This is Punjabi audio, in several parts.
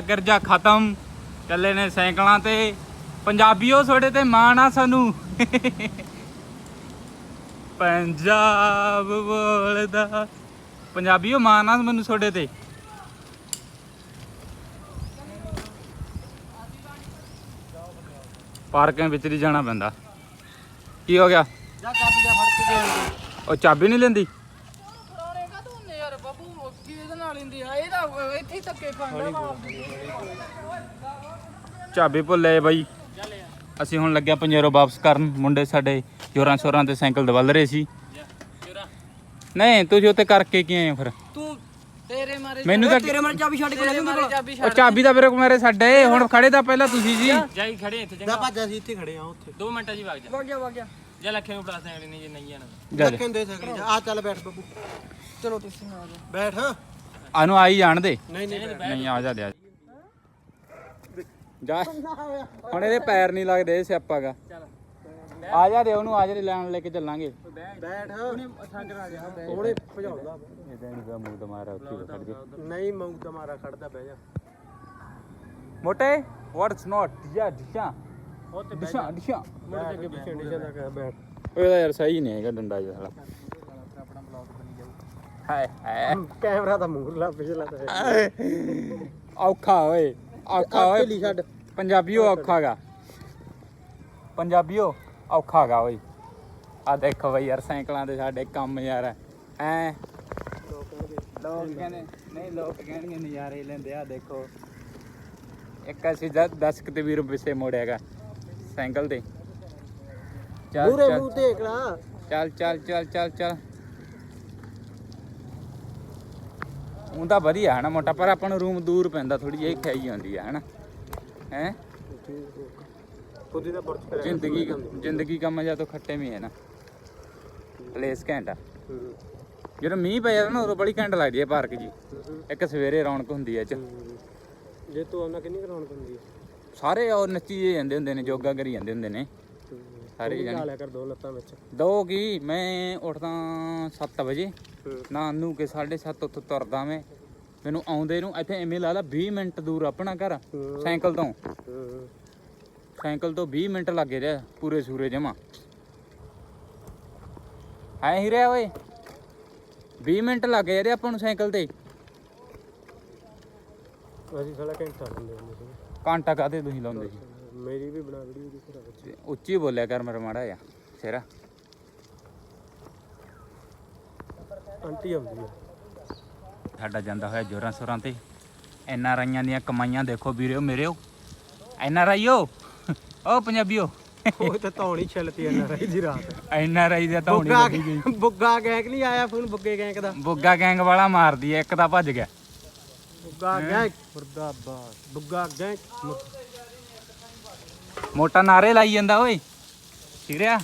ਕਰਜਾ ਖਤਮ। ਚੱਲੇ ਨੇ ਸਾਈਕਲਾਂ ਤੇ। ਪੰਜਾਬੀਓ ਤੁਹਾਡੇ ਤੇ ਮਾਣ ਆ ਸਾਨੂੰ। ਪੰਜਾਬ ਬੋਲਦਾ। ਪੰਜਾਬੀਓ ਮਾਣ ਆ ਮੈਨੂੰ ਤੁਹਾਡੇ ਤੇ। ਪਾਰਕਾਂ ਵਿੱਚ ਦੀ ਜਾਣਾ ਪੈਂਦਾ। ਕੀ ਹੋ ਗਿਆ? ਜਾ ਚਾਬੀ ਦਾ ਫੜ ਕੇ ਦੇ। ਉਹ ਚਾਬੀ ਨਹੀਂ ਲੈਂਦੀ ਪੁਰਾਣੇ ਕਾ ਤੂੰ ਯਾਰ ਬੱਬੂ ਕੀ ਇਹਦੇ ਨਾਲ ਇੰਦੀ ਆ ਇਹਦਾ ਇੱਥੇ ਹੀ ਧੱਕੇ ਖਾਂਦਾ ਵਾ। ਚਾਬੀ ਭੁੱਲੇ ਬਾਈ। ਅਸੀਂ ਹੁਣ ਲੱਗਿਆ ਪੰਜੇਰੋ ਵਾਪਸ ਕਰਨ। ਮੁੰਡੇ ਸਾਡੇ ਜੋਰਾਂ ਸ਼ੋਰਾਂ ਤੇ ਸਾਈਕਲ ਦਵਲ ਰਹੇ ਸੀ। ਨਹੀਂ ਤੁਸੀਂ ਉੱਤੇ ਕਰਕੇ ਕੀ ਆਏ ਫਿਰ? ਤੂੰ ਤੇਰੇ ਮਾਰੇ ਮੈਨੂੰ ਤਾਂ ਤੇਰੇ ਮਾਰੇ ਚਾਬੀ ਛੱਡ ਕੇ ਲੈ ਜੂੰਗਾ ਚਾਬੀ ਉਹ ਚਾਬੀ ਦਾ। ਮੇਰੇ ਕੋਲ ਮੇਰੇ ਸਾਡੇ ਹੁਣ ਖੜੇ ਤਾਂ ਪਹਿਲਾਂ ਤੁਸੀਂ ਜੀ। ਜਾਈ ਖੜੇ ਇੱਥੇ ਜਾ ਚੰਗਾ ਭੱਜ ਅਸੀਂ ਇੱਥੇ ਖੜੇ ਆ ਉੱਥੇ। 2 ਮਿੰਟਾਂ ਜੀ ਵਗ ਜਾ। ਵਗ ਜਾ ਵਗ ਜਾ। ਜਾਂ ਲੱਖੇ ਨੂੰ ਪਲਾਸ ਐਵੇਂ ਨਹੀਂ ਜੇ ਨਹੀਂ ਜਾਣਾ ਜਾ ਜਾ। ਦੇ ਸਕਦੇ ਆ। ਚੱਲ ਬੈਠ ਬੱਬੂ ਚਲੋ ਤੁਸੀਂ ਆ ਜਾਓ। ਬੈਠ। ਆਨੂੰ ਆਈ ਜਾਣ ਦੇ। ਨਹੀਂ ਨਹੀਂ ਨਹੀਂ ਆ ਜਾ ਦੇ ਆ ਜਾ। ਹੁਣ ਇਹਦੇ ਪੈਰ ਨਹੀਂ ਲੱਗਦੇ ਇਹ ਸਿਆਪਾਗਾ ਆ ਜਾ ਦੇ ਉਹਨੂੰ ਆ ਜਾ ਦੇ ਲੈਣ ਲੈ ਕੇ ਚੱਲਾਂਗੇ। ਬੈਠ। ਉਹਨੇ ਠੰਡ ਆ ਗਿਆ ਉਹਨੇ ਭਜਾਉਂਦਾ। ਇਹਦਾ ਨਹੀਂ ਮੂੰਹ ਤੇ ਮਾਰਾ ਉੱਥੇ ਖੜ ਨਹੀਂ ਮੂੰਹ ਤੇ ਮਾਰਾ ਖੜਦਾ ਬਹਿ ਜਾ। ਮੋਟੇ ਵਾਟਸ ਨਾਟ ਯਾ ਦਿਸ਼ਾ ਦਿਸ਼ਾ ਦਿਸ਼ਾ ਮੁੜ ਕੇ ਅੱਗੇ ਪਿੱਛੇ ਨਹੀਂ ਜਾਂਦਾ। ਕਹਿ ਬੈਠ। ਉਹਦਾ ਯਾਰ ਸਹੀ ਨਹੀਂ ਹੈਗਾ ਡੰਡਾ ਜਿਹਾ ਸਾਲਾ ਹਾਏ ਹਾਏ। ਕੈਮਰਾ ਤਾਂ ਮੂੰਹ ਲਾ ਪਿਛਲਾ ਤਾਂ ਔਖਾ ਓਏ ਔਖਾ ਓਏ। ਢਿੱਲੀ ਛੱਡ। ਪੰਜਾਬੀਓ ਔਖਾਗਾ ਪੰਜਾਬੀਓ ਔਖਾਗਾ ਓਏ। ਆ ਦੇਖੋ ਬਈ ਯਾਰ ਸਾਈਕਲਾਂ ਦੇ ਸਾਡੇ ਕੰਮ ਯਾਰ। ਐ। ਲੋਕ ਕਹਿੰਦੇ ਨਹੀਂ ਲੋਕ ਕਹਿਣਗੇ ਨਜ਼ਾਰੇ ਲੈਂਦੇ। ਆ ਦੇਖੋ। ਇੱਕ ਅਸੀਂ 10 ਕਿਤੇ 20 ਰੁਪਏ ਸੇ ਮੋੜਿਆਗਾ ਸਾਈਕਲ ਤੇ। ਚੱਲ ਮੂਰੇ ਚੱਲ। ਮੂੰਹ ਦੇਖ ਲਾ। ਚੱਲ ਚੱਲ ਚੱਲ ਚੱਲ ਚੱਲ। ਉਹ ਤਾਂ ਵਧੀਆ ਹੈ ਨਾ ਮੋਟਾ ਪਰ ਆਪਾਂ ਨੂੰ ਰੂਮ ਦੂਰ ਪੈਂਦਾ ਥੋੜੀ ਜਿਹੀ ਖਾਈ ਹੁੰਦੀ ਹੈ ਹਨਾ ਹੈ ਖੁਦ ਤਾਂ ਬੁਰਜ ਕਰਿਆ ਜ਼ਿੰਦਗੀ ਜ਼ਿੰਦਗੀ ਕੰਮ ਜਾਂ ਤੋਂ ਖੱਟੇ ਮੀ ਹੈ ਨਾ। ਪਲੇਸ ਘੈਂਟਾ। ਜਦੋਂ ਮੀਂਹ ਪੈ ਜਾਂਦਾ ਨਾ ਉਦੋਂ ਬੜੀ ਘੈਂਟ ਲੱਗਦੀ ਹੈ ਪਾਰਕ ਜੀ। ਇੱਕ ਸਵੇਰੇ ਰੌਣਕ ਹੁੰਦੀ ਹੈ ਚ। ਜੇ ਤੂੰ ਆਉਣਾ ਕਿੰਨੀ ਕਰਾਉਣ ਪੈਂਦੀ ਹੈ? ਸਾਰੇ ਉਹ ਨੱਚੀ ਜਾਂਦੇ ਹੁੰਦੇ ਨੇ ਯੋਗਾ ਕਰੀ ਜਾਂਦੇ ਹੁੰਦੇ ਨੇ। ਸਾਰੇ ਜਾਣੇ। ਲਿਆ ਕਰ ਦੋ ਲੱਤਾਂ ਵਿੱਚ। ਦੋ ਕੀ? ਮੈਂ ਉੱਠਦਾ 7 ਵਜੇ। ਨਾ ਨੂੰ ਕੇ 7:30 ਉੱਥੋਂ ਤੁਰਦਾ ਮੈਂ। ਮੈਨੂੰ ਆਉਂਦੇ ਨੂੰ ਇੱਥੇ ਐਵੇਂ ਲਾ ਲਾ 20 ਮਿੰਟ ਦੂਰ ਆਪਣਾ ਘਰ। ਸਾਈਕਲ ਤੋਂ। ਸਾਈਕਲ ਤੋਂ 20 ਮਿੰਟ ਲੱਗੇ ਰਿਹਾ ਪੂਰੇ ਸੂਰੇ ਜਮਾ। ਐ ਹੀ ਰਿਹਾ ਓਏ। 20 ਮਿੰਟ ਲੱਗੇ ਰਿਹਾ ਆਪਾਂ ਨੂੰ ਸਾਈਕਲ ਤੇ। ਅਸੀਂ ਸਾਲਾ ਘੰਟਾ ਹੁੰਦੇ ਹੁੰਦੇ ਸੀ। ਘੰਟਾ ਕਾਦੇ ਤੁਸੀਂ ਲਾਉਂਦੇ ਸੀ? ਮੇਰੀ ਵੀ ਬਣਾ ਵੀਡੀਓ ਘਰਾਂ ਵਿੱਚ ਤੇ ਉੱਚੀ ਬੋਲਿਆ ਕਰ ਮੇਰਾ ਮਾੜਾ ਜਿਹਾ ਸ਼ੇਰਾ ਆਂਟੀ ਆਉਂਦੀ ਹੈ ਸਾਡਾ ਜਾਂਦਾ ਹੋਇਆ ਜੋਰਾਂ ਸੁਰਾਂ ਤੇ। ਐਨ ਆਰ ਆਈਆਂ ਦੀਆਂ ਕਮਾਈਆਂ ਦੇਖੋ ਵੀਰਿਓ ਮੇਰਿਓ ਐਨ ਆਰ ਆਈਓ? ਓ ਪੰਜਾਬੀਓ। ਉਹ ਤਾਂ ਧੌਣੀ ਛਿਲਤੀ ਇਹਨਾਂ ਰਹੀ ਦੀ ਰਾਤ। ਐਨ ਆਰ ਆਈ ਦਾ ਹੁਣੀ ਬੁੱਗਾ ਲੱਗੀ ਗਈ। ਬੁੱਗਾ ਗੈਂਗ ਨਹੀਂ ਆਇਆ ਫੋਨ ਬੁੱਗੇ ਗੈਂਗ ਦਾ। ਬੁੱਗਾ ਗੈਂਗ ਵਾਲਾ ਮਾਰਦੀ ਐ ਇੱਕ ਤਾਂ ਭੱਜ ਗਿਆ। ਬੁੱਗਾ ਗੈਂਗ। ਮੁਰਦਾਬਾਦ। ਬੁੱਗਾ ਗੈਂਗ। ਮੁਰ- ਮੋਟਾ ਨਾਰੇ ਲਾਈ ਜਾਂਦਾ ਓਏ। ਹੀਰਿਆ।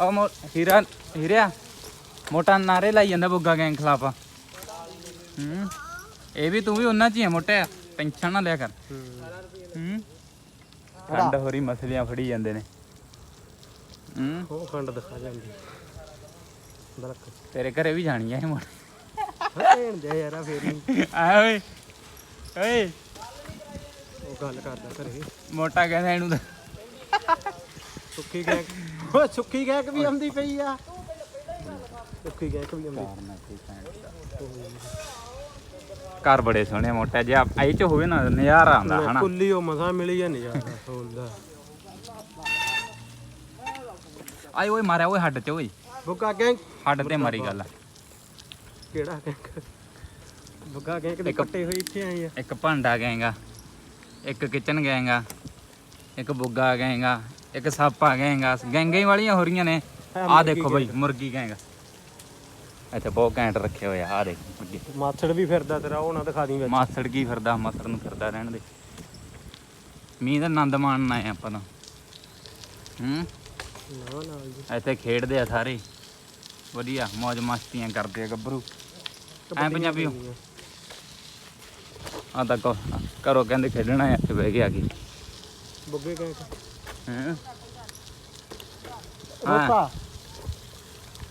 ਓ ਮੋ ਹੀਰਾ ਹੀਰਿਆ। ਮੋਟਾ ਨਾਰੇ ਲਾਈ ਜਾਂਦਾ ਬੁੱਗਾ ਗੈਂਗ ਖਿਲਾਫ। ਹੂੰ। ਇਹ ਵੀ ਤੂੰ ਵੀ ਉਹਨਾਂ ਚ ਹੀ ਆ ਮੋਟਿਆ ਟੈਨਸ਼ਨ ਨਾ ਲਿਆ ਕਰ। ਹੂੰ। ਹੂੰ ਠੰਡ ਹੋ ਰਹੀ ਮਸਲੀਆਂ ਫੜੀ ਜਾਂਦੇ ਨੇ। ਹੂੰ। ਉਹ ਖੰਡ ਦਿਖਾ ਜਾਂਦੀ। ਬਲਕ। ਤੇਰੇ ਘਰੇ ਵੀ ਜਾਣੀ ਐ ਇਹ ਮੋਟ ਭੈਣ ਦੇ ਯਾਰਾ ਫੇਰ ਨੀ। ਆ ਓਏ। ਓਏ। ਉਹ ਗੱਲ ਕਰਦਾ ਘਰੇ ਮੋਟਾ ਕਹਿੰਦਾ ਇਹਨੂੰ ਤਾਂ। ਸੁੱਖੀ ਗੈਂਗ। ਉਹ ਸੁੱਖੀ ਗੈਂਗ ਵੀ ਆਉਂਦੀ ਪਈ ਆ। ਸੁੱਖੀ ਗੈਂਗ ਵੀ ਆਉਂਦੀ। ਘਰ ਬੜੇ ਸੋਹਣੇ ਮੋਟਾ ਜੇ ਆਈ ਚ ਹੋਵੇ ਨਾ ਨਜ਼ਾਰਾ ਆਉਂਦਾ ਹਨਾ। ਕੁੱਲੀ ਉਹ ਮਜ਼ਾ ਮਿਲੀ ਜਾਂ ਨਜ਼ਾਰਾ ਹੁੰਦਾ। ਆਏ ਓਏ ਮਾਰਿਆ ਓਏ ਹੱਡ ਚ ਓਏ। ਬੁੱਗਾ ਗੈਂਗ। ਹੱਡ ਤੇ ਮਾਰੀ ਗੱਲ। ਕਿਹੜਾ ਗੈਂਗ? ਬੁੱਗਾ ਗੈਂਗ ਦੇ ਕੱਟੇ ਹੋਏ ਇੱਥੇ ਆਏ ਆ। ਇੱਕ ਭਾਂਡਾ ਗੈਂਗਾ ਇੱਕ ਕਿਚਨ ਗੈਂਗਾ ਇੱਕ ਬੁੱਗਾ ਗੈਂਗਾ ਇੱਕ ਸਾਪਾ ਗੈਂਗਾ ਗੈਂਗਾ ਹੀ ਵਾਲੀਆਂ ਹੋ ਰਹੀਆਂ ਨੇ। ਮੁਰਗੀ ਦੇਖੋ ਬਈ ਮੁਰਗੀ ਗੈਂਗਾ ਇੱਥੇ ਬਹੁਤ ਘੈਂਟ ਰੱਖੇ ਹੋਏ ਆ ਆਹ ਦੇਖ ਮੁਰਗੀ। ਮਾਛੜ ਵੀ ਫਿਰਦਾ ਤੇਰਾ ਉਹ ਨਾ ਦਿਖਾ ਦੀ ਵਿੱਚ। ਮਾਸੜ ਕੀ ਫਿਰਦਾ ਮਾਸੜ ਨੂੰ ਫਿਰਦਾ ਰਹਿਣ ਦੇ। ਮੀਂਹ ਦਾ ਆਨੰਦ ਮਾਣਨਾ ਹੈ ਆਪਾਂ ਤਾਂ ਹੂੰ? ਨਾ ਇੱਥੇ ਖੇਡਦੇ ਆ ਸਾਰੇ। ਵਧੀਆ ਮौज ਮਸਤੀਆਂ ਕਰਦੇ ਆ ਗੱਭਰੂ। ਐ ਪੰਜਾਬੀ ਹੋ ਆ ਤਾਂ ਕੋ ਕਰੋ ਕਹਿੰਦੇ ਖੇਡਣਾ ਹੈ ਇੱਥੇ ਬਹਿ ਕੇ ਆ ਕੇ। ਬੁੱਗੇ ਗੈਂਗ ਹੈਂ? ਰੋਪਾ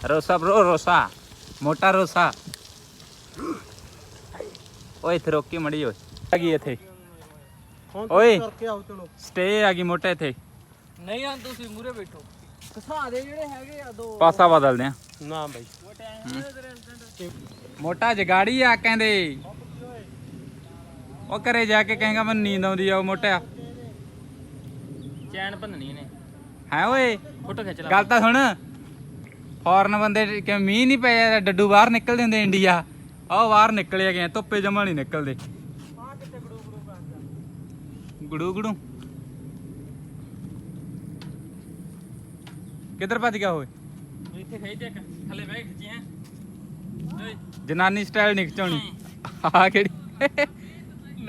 ਰੋਸਾ ਬ్రో ਰੋਸਾ। ਮੋਟਾ ਰੋਸਾ। ਓਏ ਇੱਥੇ ਰੋਕੀ ਮੜੀ ਓਏ। ਆ ਗਈ ਇੱਥੇ। ਓਏ। ਕਰਕੇ ਆਓ ਚਲੋ। ਸਟੇ ਆ ਗਈ ਮੋਟੇ ਇੱਥੇ। ਨਹੀਂ ਆਂ ਤੁਸੀਂ ਮੂਰੇ ਬੈਠੋ। ਘਸਾ ਦੇ ਜਿਹੜੇ ਹੈਗੇ ਆ ਦੋ। ਪਾਸਾ ਬਦਲਦੇ ਆ। ਨਾ ਬਾਈ। ਮੋਟਾ ਜਗਾੜੀ ਆ ਕਹਿੰਦੇ। ਉਹ ਘਰੇ ਜਾ ਕੇ ਕਹੇਗਾ ਮੈਨੂੰ ਨੀਂਦ ਆਉਂਦੀ ਆ ਉਹ ਮੋਟਾ ਚੈਨ ਭੰਨਣੀ ਨੇ ਹੈ ਓਏ? ਫੋਟੋ ਖਿੱਚ ਲਾ। ਗੱਲ ਤਾਂ ਸੁਣ। ਫੌਰਨ ਬੰਦੇ ਕਿ ਮੀਂਹ ਨਹੀਂ ਪਿਆ ਡੱਡੂ ਬਾਹਰ ਨਿਕਲਦੇ ਹੁੰਦੇ ਇੰਡੀਆ ਆਹ ਬਾਹਰ ਨਿਕਲੇ ਗਏ ਧੁੱਪੇ ਜਮਾ ਨਹੀਂ ਨਿਕਲਦੇ। ਗੁੜੂ ਗੁੜੂ ਕਿੱਧਰ ਭੱਜ ਗਿਆ ਓਏ? ਇੱਥੇ ਖਿੱਚ ਇੱਕ ਥੱਲੇ ਬਹਿ ਖਿੱਚੀਆਂ ਓਏ। ਜਨਾਨੀ ਸਟਾਈਲ ਨਹੀਂ ਖਿਚਾਉਣੀ। ਆ ਕਿਹੜੀ?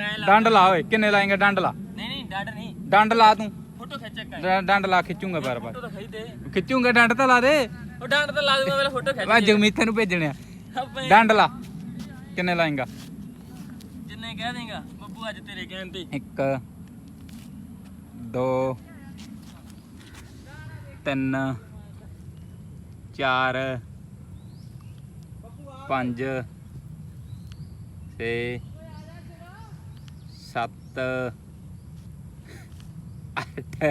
ਮੈਂ ਲਾ ਡੰਡ ਲਾ ਓਏ ਕਿੰਨੇ ਲਾਏਂਗਾ ਡੰਡ ਲਾ? ਨਹੀਂ ਨਹੀਂ ਡੱਡ ਨਹੀਂ। ਡੰਡ ਲਾ ਤੂੰ। ਫੋਟੋ ਖਿੱਚ ਡ- ਡੰਡ ਲਾ ਖਿੱਚੂਗਾ ਬਾਰ ਬਾਰ। ਫੋਟੋ ਤਾਂ ਖਿੱਚ ਦੇ। ਖਿੱਚੂਗਾ ਡੰਡ ਤਾਂ ਲਾ ਦੇ। ਉਹ ਡੰਡ ਤਾਂ ਲਾ ਦੂੰਗਾ ਮੇਰਾ ਫੋਟੋ ਖਿੱਚ ਮੈਂ ਜਗਮੀਤ ਨੂੰ ਭੇਜਣੇ ਆ। ਆਪੇ। ਡੰਡ ਲਾ। ਕਿੰਨੇ ਲਾਏਂਗਾ? ਜਿੰਨੇ ਕਹਿ ਦੇਗਾ ਬੱਬੂ ਅੱਜ ਤੇਰੇ ਕਹਿਣ ਤੇ। ਇੱਕ ਦੋ ਤਿੰਨ ਚਾਰ ਪੰਜ ਛੇ ਸੱਤ ਅੱਠ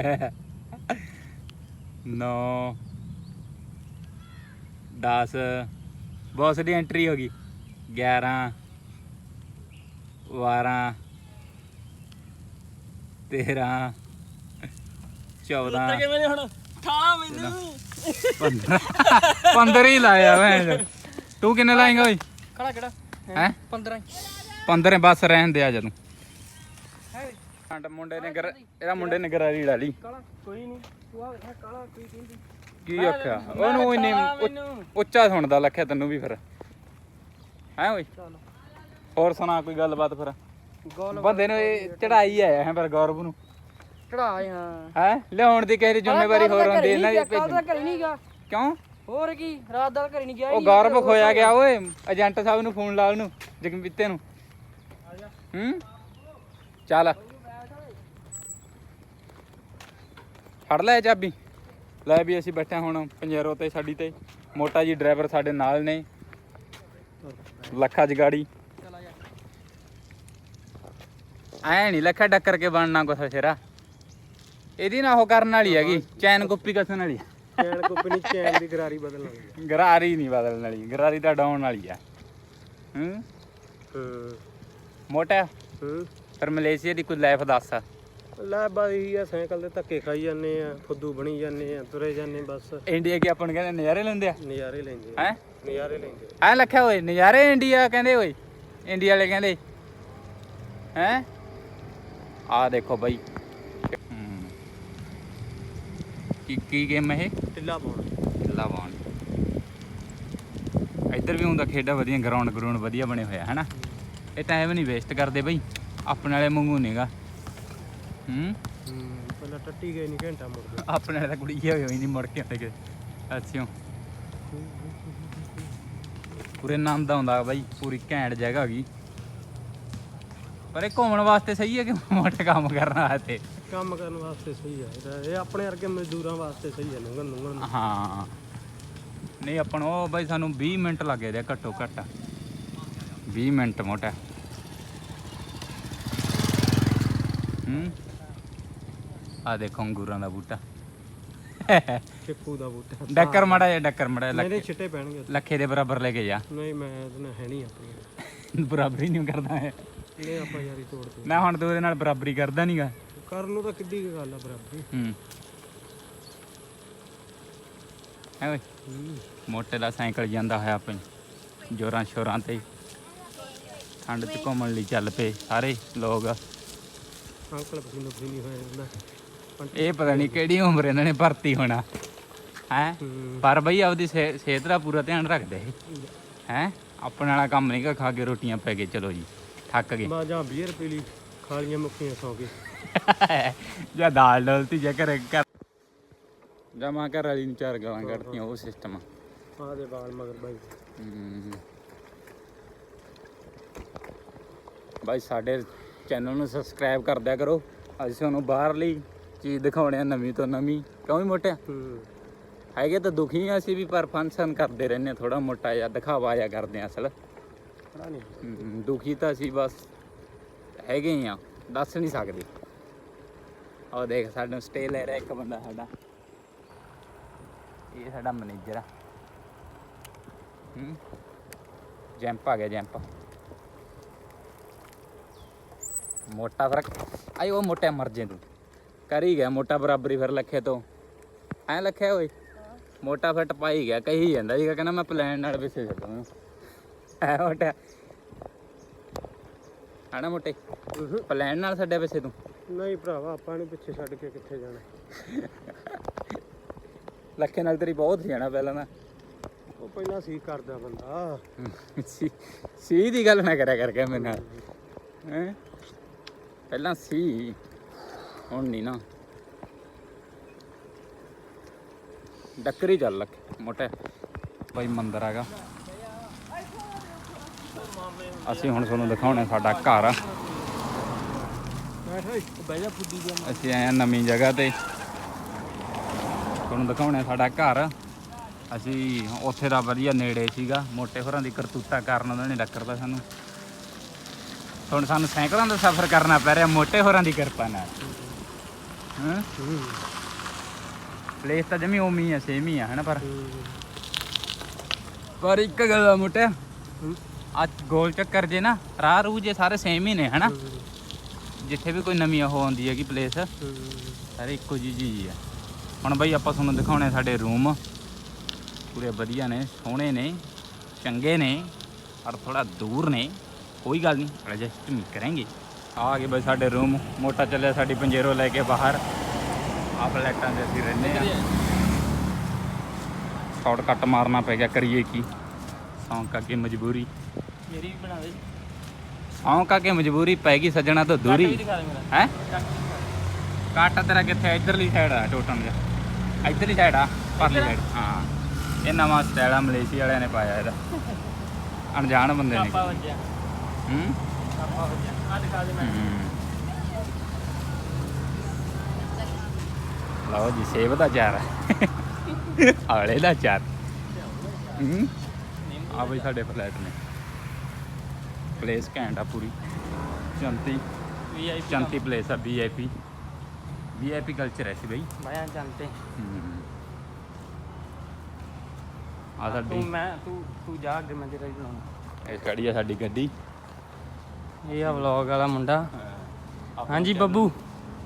ਨੌ 10 ਬਹੁਤ ਦੀ ਐਂਟਰੀ ਹੋ ਗਈ 11 12 13 14 ਕਿਵੇਂ ਨੇ ਹੁਣ ਠਾਲਾ ਮੈਨੂੰ 15 15 ਹੀ ਲਾਇਆ ਮੈਂ ਤੂੰ ਕਿੰਨੇ ਲਾਏਂਗਾ ਓਏ ਖੜਾ ਕਿਹੜਾ ਹੈ 15 15 ਬਸ ਰਹਿਣ ਦੇ ਆ ਜਦੋਂ ਕੰਡ ਮੁੰਡੇ ਨੇ ਗਰ ਇਹਦਾ ਮੁੰਡੇ ਨੇ ਗਰਾਰੀ ਲਾ ਲਈ। ਕਾਲਾ ਕੋਈ ਨਹੀਂ। ਤੂੰ ਆ ਵੇਖ ਕਾਲਾ ਕੋਈ ਕਹਿੰਦੀ? ਕੀ ਆਖਿਆ ਉਹਨੂੰ ਇੰਨੀ ਮੈਨੂੰ। ਉੱਚਾ ਸੁਣਦਾ ਲੱਖਿਆ ਤੈਨੂੰ ਵੀ ਫਿਰ। ਹੈ ਓਏ? ਚੱਲ। ਹੋਰ ਸੁਣਾ ਕੋਈ ਗੱਲਬਾਤ ਫਿਰ? ਬੰਦੇ ਨੂੰ ਇਹ ਚੜਾਈ ਆਇਆ ਹੈ ਪਰ ਗੌਰਵ ਨੂੰ? ਚੜਾ ਹਾਂ। ਹੈ? ਲਿਆਉਣ ਦੀ ਕਿਸੇ ਦੀ ਜ਼ਿੰਮੇਵਾਰੀ ਹੋਰ ਹੁੰਦੀ ਇਹਨਾਂ ਦੀ ਕੱਲ ਦਾ ਘਰੇ ਨਹੀਂ ਗਿਆ। ਕਿਉਂ? ਹੋਰ ਕੀ ਰਾਤ ਦਾ ਘਰੇ ਨਹੀਂ ਗਿਆ ਉਹ ਗੌਰਵ ਖੋਇਆ ਗਿਆ ਓਏ ਏਜੰਟ ਸਾਹਿਬ ਨੂੰ ਫੋਨ ਲਾ ਉਹਨੂੰ ਜਗਮੀਤੇ ਨੂੰ। ਹੂੰ? ਚੱਲ। ਫੜ ਲੈ ਚਾਬੀ? ਲੈ ਵੀ ਅਸੀਂ ਬੈਠੇ ਹੁਣ ਪੰਜੇਰੋ ਤੇ ਸਾਡੀ ਤੇ। ਮੋਟਾ ਜੀ ਡਰਾਈਵਰ ਸਾਡੇ ਨਾਲ ਨੇ। ਲੱਖਾ ਜਗਾੜੀ। ਐ ਨਹੀਂ ਲੱਖਾ ਡੱਕਰ ਕੇ ਬਣਨਾ ਕੁਛ ਸ਼ੇਰਾ ਇਹਦੀ ਨਾ ਉਹ ਕਰਨ ਵਾਲੀ ਹੈਗੀ ਚੈਨ ਗੁੱਪੀ ਕਸਣ ਵਾਲੀ। ਚੈਨ ਚੈਨ ਦੀ ਗਰਾਰੀ ਬਦਲਣ ਲੱਗੀ ਗਰਾਰੀ ਨਹੀਂ ਬਦਲਣ ਵਾਲੀ ਗਰਾਰੀ ਤਾਂ ਡਾਉਣ ਵਾਲੀ ਆ। ਹੂੰ? ਮੋਟਾ? ਹੂੰ। ਫਿਰ ਮਲੇਸ਼ੀਆ ਦੀ ਕੋਈ ਲਾਈਫ ਦੱਸ। ਲੈ ਇਹੀ ਆ ਸਾਈਕਲ ਦੇ ਧੱਕੇ ਖਾਈ ਜਾਂਦੇ ਆ ਫੁੱਦੂ ਬਣੀ ਜਾਂਦੇ ਆ ਤੁਰੇ ਜਾਂਦੇ ਬਸ। ਇੰਡੀਆ ਕੀ ਆਪਾਂ ਨੂੰ ਕਹਿੰਦੇ ਨਜ਼ਾਰੇ ਲੈਂਦੇ ਆ? ਨਜ਼ਾਰੇ ਲੈਂਦੇ ਆ। ਹੈ? ਨਜ਼ਾਰੇ ਲੈਂਦੇ ਐ ਲੱਖਿਆ ਓਏ ਨਜ਼ਾਰੇ ਇੰਡੀਆ ਕਹਿੰਦੇ ਓਏ। ਇੰਡੀਆ ਵਾਲੇ ਕਹਿੰਦੇ। ਹੈ? ਆ ਦੇਖੋ ਬਾਈ। ਕੀ ਕੀ ਗੇਮ ਇਹ। ਢਿੱਲਾ ਪਾਉਣਾ। ਲਾਵਾਂ ਇੱਧਰ ਵੀ ਹੁੰਦਾ ਖੇਡਾ ਵਧੀਆ ਗਰਾਊਂਡ ਗਰਾਊਂਡ ਵਧੀਆ ਬਣੇ ਹੋਇਆ ਹੈ ਨਾ ਇਹ ਟਾਈਮ ਨਹੀਂ ਵੇਸਟ ਕਰਦੇ ਬਈ। ਆਪਣੇ ਵਾਲੇ ਵਾਂਗੂ ਨਹੀਂਗਾ ਹੂੰ? ਪਹਿਲਾਂ ਟੱਟੀ ਗਏ ਨਹੀਂ ਘੰਟਾ ਮੁੜ ਗਿਆ। ਆਪਣੇ ਵਾਲੇ ਤਾਂ ਕੁੜੀ ਹੋਈ ਹੋਈ ਨਹੀਂ ਮੁੜ ਕੇ ਆਉਂਦੇ ਅੱਛਿਓ। ਪੂਰੇ ਆਨੰਦ ਆਉਂਦਾ ਬਾਈ ਪੂਰੀ ਘੈਂਟ ਜਗ੍ਹਾ ਹੈਗੀ। ਪਰ ਇਹ ਘੁੰਮਣ ਵਾਸਤੇ ਸਹੀ ਹੈ ਕਿ ਮੋਟੇ ਕੰਮ ਕਰਨ ਵਾਸਤੇ? ਕੰਮ ਕਰਨ ਵਾਸਤੇ ਸਹੀ ਆ ਇਹਦਾ ਇਹ ਆਪਣੇ ਵਰਗੇ ਮਜ਼ਦੂਰਾਂ ਵਾਸਤੇ ਸਹੀ ਆ ਲੰਘਣ ਲੰਘਣ ਨੂੰ। ਹਾਂ। ਨਹੀਂ ਆਪਾਂ ਨੂੰ ਉਹ ਬਾਈ ਸਾਨੂੰ 20 ਮਿੰਟ ਲੱਗੇ ਦੇ ਘੱਟੋ ਘੱਟ। 20 ਮਿੰਟ ਮੋਟਾ। ਹੂੰ? ਆ ਦੇਖੋ ਅੰਗੂਰਾਂ ਦਾ ਬੂਟਾ। ਚਿੱਕੂ ਦਾ ਬੂਟਾ। ਡੱਕਰ ਮੜਾ ਜਾਂ ਡੱਕਰ ਮੜਾ ਨਹੀਂ ਛਿੱਟੇ ਪੈਣਗੇ। ਲੱਖੇ ਦੇ ਬਰਾਬਰ ਲੈ ਕੇ ਜਾ। ਨਹੀਂ ਮੈਂ ਇਹਦੇ ਹੈ ਨਹੀਂ ਆਪਣੀ। ਬਰਾਬਰੀ ਨਹੀਂ ਕਰਦਾ ਹੈ ਨਹੀਂ ਆਪਾਂ ਯਾਰੀ ਤੋੜਦੇ ਮੈਂ ਹੁਣ ਤੇ ਉਹਦੇ ਨਾਲ ਬਰਾਬਰੀ ਕਰਦਾ ਨਹੀਂਗਾ ਕਰਨ ਨੂੰ ਤਾਂ ਕਿੱਡੀ ਗੱਲ ਆ ਬਰਾਬਰੀ। ਹੂੰ। ਓਏ। ਹੂੰ ਮੋਟੇ ਦਾ ਸਾਈਕਲ ਜਾਂਦਾ ਹੋਇਆ ਆਪਣੀ ਜੋਰਾਂ ਸ਼ੋਰਾਂ ਤੇ। ਠੰਡ 'ਚ ਘੁੰਮਣ ਲਈ ਚੱਲ ਪਏ ਸਾਰੇ ਲੋਕ। ਅੰਕਲ ਪਸੀਨੋ ਪਸੀਨੀ ਹੋਇਆ ਜਾਂਦਾ। ਇਹ ਪਤਾ ਨਹੀਂ ਕਿਹੜੀ ਉਮਰ ਇਹਨਾਂ ਨੇ ਭਰਤੀ ਹੋਣਾ। ਹੈ? ਪਰ ਬਈ ਆਪਦੀ ਸਿਹ- ਸਿਹਤ ਦਾ ਪੂਰਾ ਧਿਆਨ ਰੱਖਦੇ ਹੈ? ਆਪਣੇ ਵਾਲਾ ਕੰਮ ਨਹੀਂ ਖਾ ਕੇ ਰੋਟੀਆਂ ਪੈ ਗਏ ਚਲੋ ਜੀ ਥੱਕ ਗਏ। ਬਾ ਜਾਂ ਬੀਅਰ ਪੀ ਲਈ ਖਾਲੀਆਂ ਮੁੱਖੀਆਂ ਸੌ ਕੇ ਜਾਂ ਦਾਲ ਡੋਲਤੀ ਜਾਂ ਘਰੇ ਕਰ ਜਾਂ ਮਾਂ ਘਰ ਵਾਲੀ ਨੂੰ ਚਾਰ ਗਾਲਾਂ ਕੱਢਤੀਆਂ ਉਹ ਸਿਸਟਮ ਆ। ਦੇ ਬਾਲ ਮਗਰ ਬਾਈ। ਬਾਈ ਸਾਡੇ ਚੈਨਲ ਨੂੰ ਸਬਸਕ੍ਰਾਈਬ ਕਰ ਦਿਆ ਕਰੋ। ਅਸੀਂ ਤੁਹਾਨੂੰ ਬਾਹਰਲੀ ਚੀਜ਼ ਦਿਖਾਉਣੇ ਆ ਨਵੀਂ ਤੋਂ ਨਵੀਂ। ਕਿਉਂ ਵੀ ਮੋਟਿਆ ਹੈਗੇ ਤਾਂ ਦੁਖੀ ਆ ਅਸੀਂ ਵੀ ਪਰ ਫੰਕਸ਼ਨ ਕਰਦੇ ਰਹਿੰਦੇ ਥੋੜਾ ਮੋਟਾ ਜਿਹਾ ਦਿਖਾਵਾ ਜਿਹਾ ਕਰਦੇ ਆ ਅਸਲ। ਦੁਖੀ ਤਾਂ ਅਸੀਂ ਬਸ ਹੈਗੇ ਹੀ ਆ ਦੱਸ ਨਹੀਂ ਸਕਦੇ। ਉਹ ਦੇਖ ਸਾਨੂੰ ਸਟੇ ਲੈ ਰਿਹਾ ਇੱਕ ਬੰਦਾ ਸਾਡਾ। ਇਹ ਸਾਡਾ ਮੈਨੇਜਰ ਆ। ਹੂੰ ਜੈਂਪ ਆ ਗਿਆ ਜੈਂਪ। ਮੋਟਾ ਫ਼ਰਕ ਆਈ ਉਹ ਮੋਟਾ ਮਰ ਜੇ ਤੂੰ ਕਰ ਹੀ ਗਿਆ ਮੋਟਾ ਬਰਾਬਰੀ ਫਿਰ ਲੱਖੇ ਤੋਂ। ਐ ਲੱਖਿਆ ਓਏ ਮੋਟਾ ਫਿਰ ਟਪਾਈ ਗਿਆ ਕਹੀ ਜਾਂਦਾ ਸੀਗਾ ਕਹਿੰਦਾ ਮੈਂ ਪਲਾਨ ਨਾਲ ਵਿਸੇ ਚੱਲਦਾ ਐ ਮੋਟਾ। ਆਣਾ ਮੋਟੇ? ਪਲਾਨ ਨਾਲ ਛੱਡਿਆ ਵਿਸੇ ਤੂੰ? ਨਹੀਂ ਭਰਾਵਾ ਆਪਾਂ ਨੂੰ ਪਿੱਛੇ ਛੱਡ ਕੇ ਕਿੱਥੇ ਜਾਣਾ। ਲੱਖੇ ਨਾਲ ਤੇਰੀ ਬਹੁਤ ਸੀ ਜਾਣਾ ਪਹਿਲਾਂ ਨਾ ਉਹ ਪਹਿਲਾਂ ਸੀ ਕਰਦਾ ਬੰਦਾ। ਸੀ ਸੀ ਦੀ ਗੱਲ ਨਾ ਕਰਿਆ ਕਰਕੇ ਮੇਰੇ ਨਾਲ। ਹੈਂ? ਪਹਿਲਾਂ ਸੀ। ਹੁਣ ਨਹੀਂ ਨਾ। ਡੱਕਰੀ ਚੱਲ ਲੱਖ, ਮੋਟਾ। ਭਾਈ ਮੰਦਰ ਹੈਗਾ। ਅਸੀਂ ਹੁਣ ਤੁਹਾਨੂੰ ਦਿਖਾਉਣੇ ਸਾਡਾ ਘਰ। ਆ ਅਸੀਂ ਆਏ ਹਾਂ ਨਵੀਂ ਜਗ੍ਹਾ ਤੇ। ਤੁਹਾਨੂੰ ਦਿਖਾਉਣੇ ਸਾਡਾ ਘਰ। ਅਸੀਂ ਉੱਥੇ ਦਾ ਵਧੀਆ ਨੇੜੇ ਸੀਗਾ। ਮੋਟੇ ਹੋਰਾਂ ਦੀ ਕਰਤੂਤਾ ਕਾਰਨ ਉਹਨਾਂ ਨੇ ਡੱਕਰਦਾ ਸਾਨੂੰ। ਹੁਣ ਸਾਨੂੰ ਸਾਈਕਲਾਂ ਦਾ ਸਫ਼ਰ ਕਰਨਾ ਪੈ ਰਿਹਾ, ਮੋਟੇ ਹੋਰਾਂ ਦੀ ਕਿਰਪਾ ਨਾਲ। ਹਾਂ। ਪਲੇਸ ਤਾਂ ਜਮੀ ਉਮੀ ਆ ਸੇਮ ਹੀ ਆ ਹਨਾ ਪਰ? ਪਰ ਇੱਕ ਗੱਲ ਆ ਮੋਟਿਆ। ਅੱਜ ਗੋਲ ਚੱਕਰ ਜੇ ਨਾ ਰਾਹ ਰੂ ਜੇ ਸਾਰੇ ਸੇਮ ਹੀ ਨੇ ਹਨਾ? ਜਿੱਥੇ ਵੀ ਕੋਈ ਨਵੀਂ ਉਹ ਆਉਂਦੀ ਹੈਗੀ ਪਲੇਸ ਸਾਰੇ ਇੱਕੋ ਜਿਹੀ ਚੀਜ਼ ਆ। ਹੁਣ ਬਈ ਆਪਾਂ ਤੁਹਾਨੂੰ ਦਿਖਾਉਣੇ ਸਾਡੇ ਰੂਮ ਪੂਰੇ ਵਧੀਆ ਨੇ ਸੋਹਣੇ ਨੇ ਚੰਗੇ ਨੇ ਪਰ ਥੋੜਾ ਦੂਰ ਨੇ। ਕੋਈ ਗੱਲ ਨਹੀਂ ਐਡਜਸਟ ਨਹੀਂ ਕਰਾਂਗੇ। ਆ ਗਏ ਬਈ ਸਾਡੇ ਰੂਮ ਮੋਟਾ ਚੱਲਿਆ ਸਾਡੀ ਪੰਜੇਰੋ ਲੈ ਕੇ ਬਾਹਰ। ਆ ਫਲੈਟਾਂ 'ਚ ਅਸੀਂ ਰਹਿੰਦੇ ਆ ਸ਼ਾਰਟ ਕੱਟ ਮਾਰਨਾ ਪੈ ਗਿਆ ਕਰੀਏ ਕੀ? ਸੌਂਕ ਅੱਗੇ ਮਜਬੂਰੀ। ਮੇਰੀ ਵੀ ਬਣਾ ਦੇ। ਸੌਂਕ ਅੱਗੇ ਮਜਬੂਰੀ ਪੈ ਗਈ ਸੱਜਣਾ ਤੋਂ ਦੂਰੀ। ਹੈ? ਕਾਟਾ ਤੇਰਾ ਕਿੱਥੇ ਇਧਰਲੀ ਸਾਈਡ ਆ ਟੋਟਮ ਜਿਹਾ। ਇਧਰਲੀ ਸਾਈਡ ਆ ਪਰਲੀ ਸਾਈਡ ਹਾਂ। ਇਹ ਨਵਾਂ ਸਟਾਈਲ ਆ ਮਲੇਸ਼ੀਆ ਵਾਲਿਆਂ ਨੇ ਪਾਇਆ ਇਹਦਾ। ਅਣਜਾਣ ਬੰਦੇ ਨੇ। ਹੂੰ? ਲਓ ਜੀ ਸੇਬ ਦਾ ਚਾਰ ਆਲੇ ਦਾ ਚਾਰ। ਆ ਬਈ ਸਾਡੇ ਫਲੈਟ ਨੇ। ਪਲੇਸ ਘੈਂਟ ਆ ਪੂਰੀ। ਚੰਤੀ। ਵੀਆਈਪੀ ਚੰਤੀ ਪਲੇਸ ਆ ਵੀਆਈਪੀ ਵੀਆਈਪੀ ਕਲਚਰ ਹੈ ਸੀ ਬਈ। ਭਾਇਆ ਜਾਣਤੇ ਆ ਤੂੰ ਸਾਡੀ ਮੈਂ ਤੂੰ ਤੂੰ ਜਾ ਅੱਗੇ ਮੈਂ ਤੇਰਾ ਹੀ ਬਣਾਉਣਾ। ਇਹ ਖੜੀ ਆ ਸਾਡੀ ਗੱਡੀ। ਇਹ ਆ ਵਲੌਗ ਵਾਲਾ ਮੁੰਡਾ। ਹਾਂਜੀ ਬੱਬੂ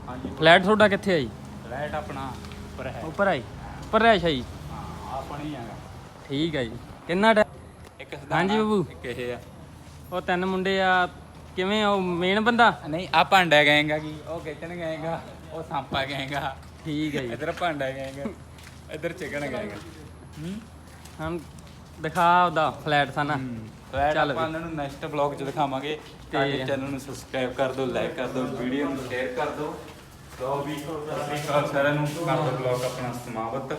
ਹਾਂਜੀ ਫਲੈਟ ਤੁਹਾਡਾ ਕਿੱਥੇ ਆ ਜੀ? ਫਲੈਟ ਆਪਣਾ ਉੱਪਰ ਹੈ। ਉੱਪਰ ਆਈ ਉੱਪਰ ਰਹਿਸ਼ ਜੀ ਹਾਂ ਆਪਣੀ ਹੈਗਾ ਠੀਕ ਹੈ ਜੀ। ਕਿੰਨਾ ਟਾਈਮ ਇੱਕ ਹਾਂਜੀ ਬੱਬੂ। ਇੱਕ ਇਹ ਆ। ਉਹ ਤਿੰਨ ਮੁੰਡੇ ਆ ਕਿਵੇਂ ਆ ਉਹ ਮੇਨ ਬੰਦਾ? ਨਹੀਂ ਆ ਭਾਂਡਾ ਗਏਗਾ ਕੀ ਉਹ ਕਿਚਨ ਗਏਗਾ ਉਹ ਸਾਂਪਾ ਗਏਗਾ। ਠੀਕ ਹੈ ਜੀ। ਇਧਰ ਭਾਂਡਾ ਗਏਗਾ ਇਧਰ ਚਿਕਨ ਗਏਗਾ। ਹੂੰ। ਹਮ ਦਿਖਾ ਉਹਦਾ ਫਲੈਟ ਸਾਨਾ। ਚੱਲ ਆਪਾਂ ਇਹਨਾਂ ਨੂੰ ਨੈਕਸਟ ਵਲੌਗ 'ਚ ਦਿਖਾਵਾਂਗੇ ਤੇ- ਚੈਨਲ ਨੂੰ ਸਬਸਕ੍ਰਾਈਬ ਕਰ ਦਿਓ ਲਾਈਕ ਕਰ ਦਿਓ ਵੀਡੀਓ ਨੂੰ ਸ਼ੇਅਰ ਕਰ ਦਿਓ। ਲੋ ਵੀ ਸਤਿ ਸ਼੍ਰੀ ਅਕਾਲ ਸਾਰਿਆਂ ਨੂੰ। ਕਰ ਦਿਓ ਵਲੌਗ ਆਪਣਾ ਸਮਾਪਤ।